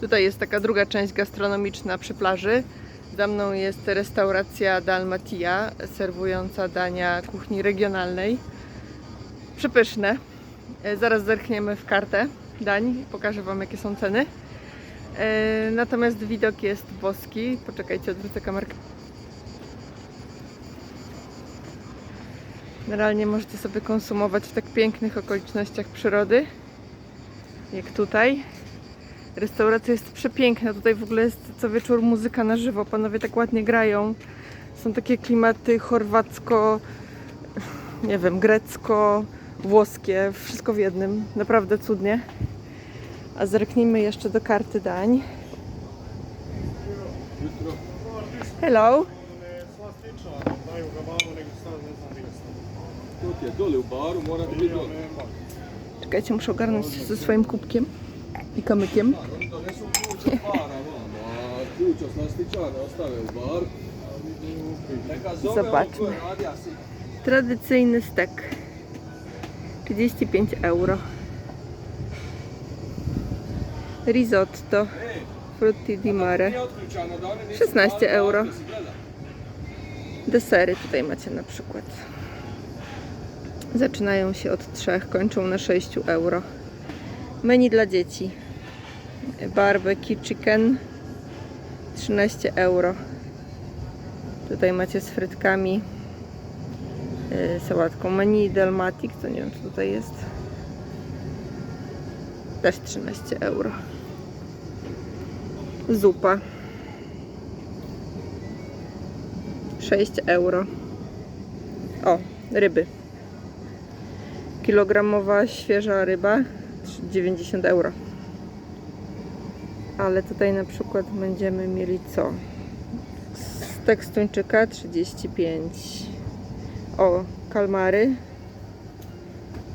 Tutaj jest taka druga część gastronomiczna przy plaży. Za mną jest restauracja Dalmatia, serwująca dania kuchni regionalnej. Przepyszne. E, Zaraz zerkniemy w kartę dań, pokażę Wam jakie są ceny. E, Natomiast widok jest boski. Poczekajcie, odwrócę kamerkę. Generalnie możecie sobie konsumować w tak pięknych okolicznościach przyrody, jak tutaj. Restauracja jest przepiękna. Tutaj w ogóle jest co wieczór muzyka na żywo. Panowie tak ładnie grają. Są takie klimaty chorwacko, nie wiem, grecko, włoskie. Wszystko w jednym. Naprawdę cudnie. A zerknijmy jeszcze do karty dań. Hello. Czekajcie, muszę ogarnąć ze swoim kubkiem i kamykiem. Zobaczmy. Tradycyjny stek. 35 euro. Risotto. Frutti di mare. nije otključano da oni nisu 16 upalili euro. Desery tutaj macie na przykład. Zaczynają się od 3, kończą na 6 euro. Menu dla dzieci. Barbecue chicken 13 euro. Tutaj macie z frytkami, yy, sałatką. Menu Dalmatic, to nie wiem co tutaj jest. Też 13 euro. Zupa 6 euro. O, ryby. Kilogramowa świeża ryba 90 euro. Ale tutaj na przykład będziemy mieli co? Z tuńczyka 35. O, kalmary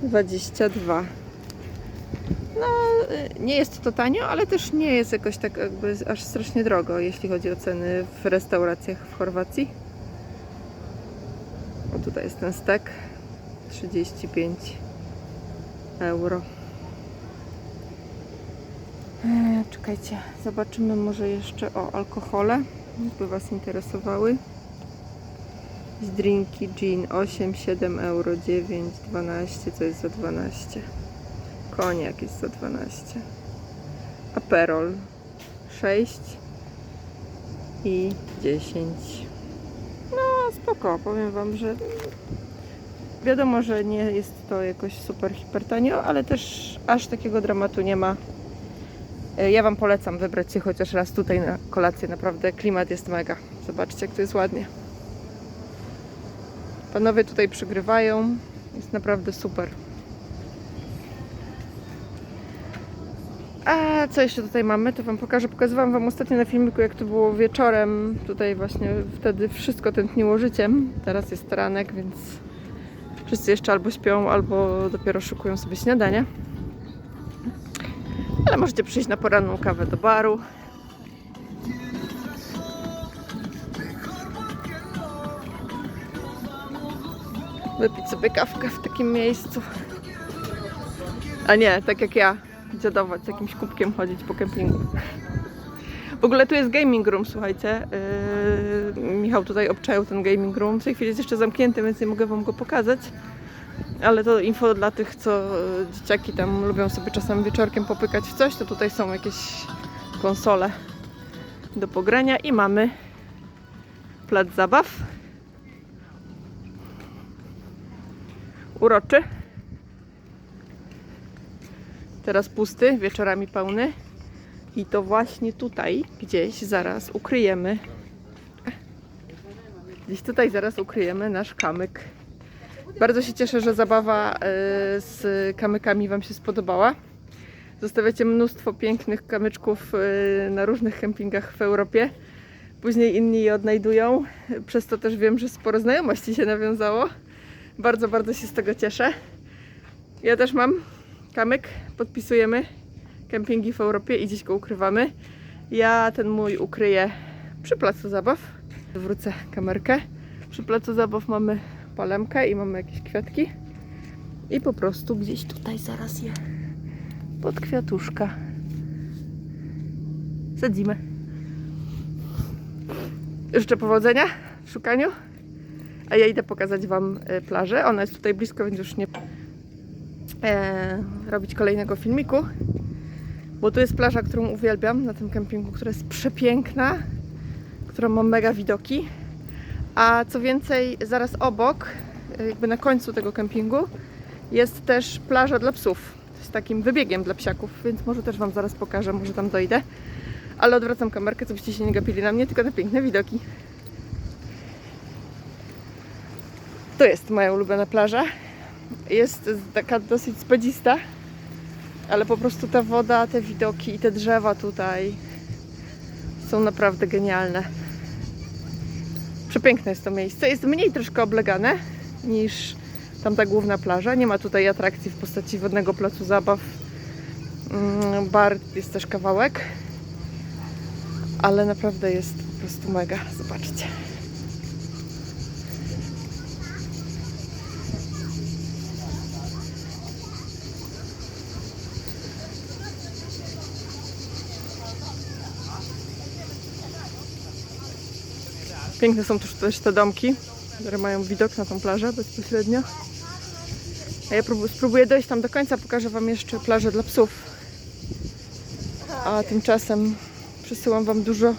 22. No, y, nie jest to tanio, ale też nie jest jakoś tak jakby aż strasznie drogo, jeśli chodzi o ceny w restauracjach w Chorwacji. O tutaj jest ten stek. 35 euro. Eee, czekajcie, zobaczymy może jeszcze o alkohole, by Was interesowały. Z drinki gin 8, 7 euro, 9, 12, co jest za 12? Koniak jest za 12. Aperol 6 i 10. No spoko, powiem Wam, że wiadomo, że nie jest to jakoś super hiper tanio, ale też aż takiego dramatu nie ma. E, Ja Wam polecam wybrać się chociaż raz tutaj na kolację. Naprawdę klimat jest mega. Zobaczcie, jak to jest ładnie. Panowie tutaj przygrywają. Jest naprawdę super. A co jeszcze tutaj mamy, to Wam pokażę. Pokazywałam Wam ostatnio na filmiku, jak to było wieczorem. Tutaj właśnie wtedy wszystko tętniło życiem. Teraz jest ranek, więc wszyscy jeszcze albo śpią, albo dopiero szykują sobie śniadanie. Ale możecie przyjść na poranną kawę do baru. Wypić sobie kawkę w takim miejscu. A nie, tak jak ja, dziadować z jakimś kubkiem chodzić po kempingu. W ogóle tu jest gaming room, słuchajcie. Yy, Michał tutaj obczaił ten gaming room. W tej chwili jest jeszcze zamknięty, więc nie mogę wam go pokazać. Ale to info dla tych, co yy, dzieciaki tam lubią sobie czasem wieczorkiem popykać w coś, to tutaj są jakieś konsole do pogrania i mamy plac zabaw. Uroczy. Teraz pusty, wieczorami pełny. I to właśnie tutaj gdzieś zaraz ukryjemy. Gdzieś tutaj zaraz ukryjemy nasz kamyk. Bardzo się cieszę, że zabawa e, z kamykami Wam się spodobała. Zostawiacie mnóstwo pięknych kamyczków e, na różnych kempingach w Europie. Później inni je odnajdują. Przez to też wiem, że sporo znajomości się nawiązało. Bardzo, bardzo się z tego cieszę. Ja też mam kamyk, podpisujemy kempingi w Europie i gdzieś go ukrywamy. Ja ten mój ukryję przy placu zabaw. Wrócę kamerkę. Przy placu zabaw mamy palemkę i mamy jakieś kwiatki. I po prostu gdzieś tutaj zaraz je pod kwiatuszka sadzimy. Życzę powodzenia w szukaniu. A ja idę pokazać Wam e, plażę. Ona jest tutaj blisko, więc już nie e, robić kolejnego filmiku. Bo tu jest plaża, którą uwielbiam na tym kempingu, która jest przepiękna, która ma mega widoki. A co więcej, zaraz obok, e, jakby na końcu tego kempingu, jest też plaża dla psów. Z takim wybiegiem dla psiaków, więc może też Wam zaraz pokażę, może tam dojdę. Ale odwracam kamerkę, co byście się nie gapili na mnie, tylko na piękne widoki. To jest moja ulubiona plaża. Jest taka dosyć spadzista, ale po prostu ta woda, te widoki i te drzewa tutaj są naprawdę genialne. Przepiękne jest to miejsce. Jest mniej troszkę oblegane niż tamta główna plaża. Nie ma tutaj atrakcji w postaci wodnego placu zabaw. Mm, Bar jest też kawałek, ale naprawdę jest po prostu mega. Zobaczcie. Piękne są też, też te domki, które mają widok na tą plażę bezpośrednio. A ja prób- spróbuję dojść tam do końca, pokażę Wam jeszcze plażę dla psów. A tymczasem przesyłam Wam dużo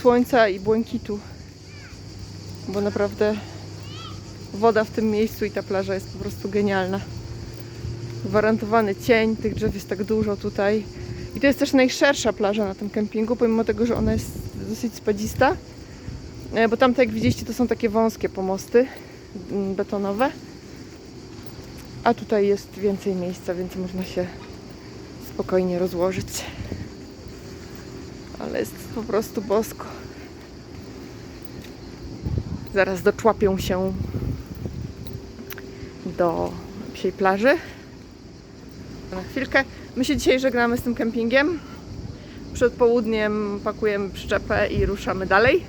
słońca i błękitu, bo naprawdę woda w tym miejscu i ta plaża jest po prostu genialna. Gwarantowany cień, tych drzew jest tak dużo tutaj. I to jest też najszersza plaża na tym kempingu, pomimo tego, że ona jest dosyć spadzista. E, Bo tamte, jak widzieliście, to są takie wąskie pomosty mm, betonowe. A tutaj jest więcej miejsca, więc można się spokojnie rozłożyć. Ale jest po prostu bosko. Zaraz doczłapią się do psiej plaży. Na chwilkę. My się dzisiaj żegnamy z tym kempingiem. Przed południem pakujemy przyczepę i ruszamy dalej.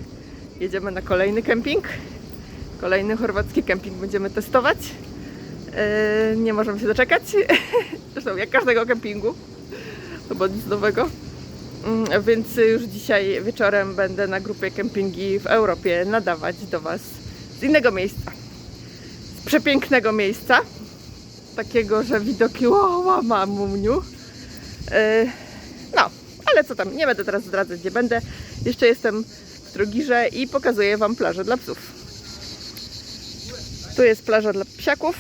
Jedziemy na kolejny kemping. Kolejny chorwacki kemping będziemy testować. Yy, nie możemy się doczekać. Zresztą jak każdego kempingu. To było nic nowego. Mm, Więc już dzisiaj wieczorem będę na grupie kempingi w Europie nadawać do Was z innego miejsca. Z przepięknego miejsca. Takiego, że widoki łoła mamuniu. Yy, no, ale co tam, nie będę teraz zdradzać, gdzie będę. Jeszcze jestem w Trogirze i pokazuję Wam plażę dla psów. Tu jest plaża dla psiaków,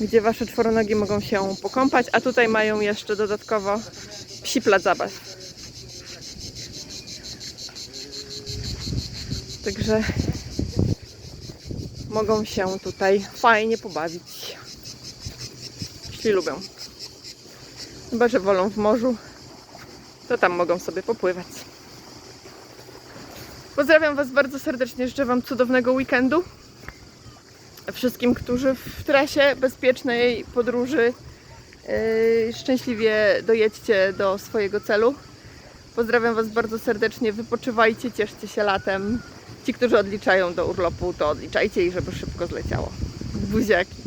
gdzie Wasze czworonogi mogą się pokąpać, a tutaj mają jeszcze dodatkowo psi plac zabaw. Także mogą się tutaj fajnie pobawić, jeśli lubią. Chyba, że wolą w morzu, to tam mogą sobie popływać. Pozdrawiam Was bardzo serdecznie, życzę Wam cudownego weekendu. Wszystkim, którzy w trasie bezpiecznej podróży yy, szczęśliwie dojedźcie do swojego celu. Pozdrawiam Was bardzo serdecznie, wypoczywajcie, cieszcie się latem. Ci, którzy odliczają do urlopu, to odliczajcie i żeby szybko zleciało. Buziaki.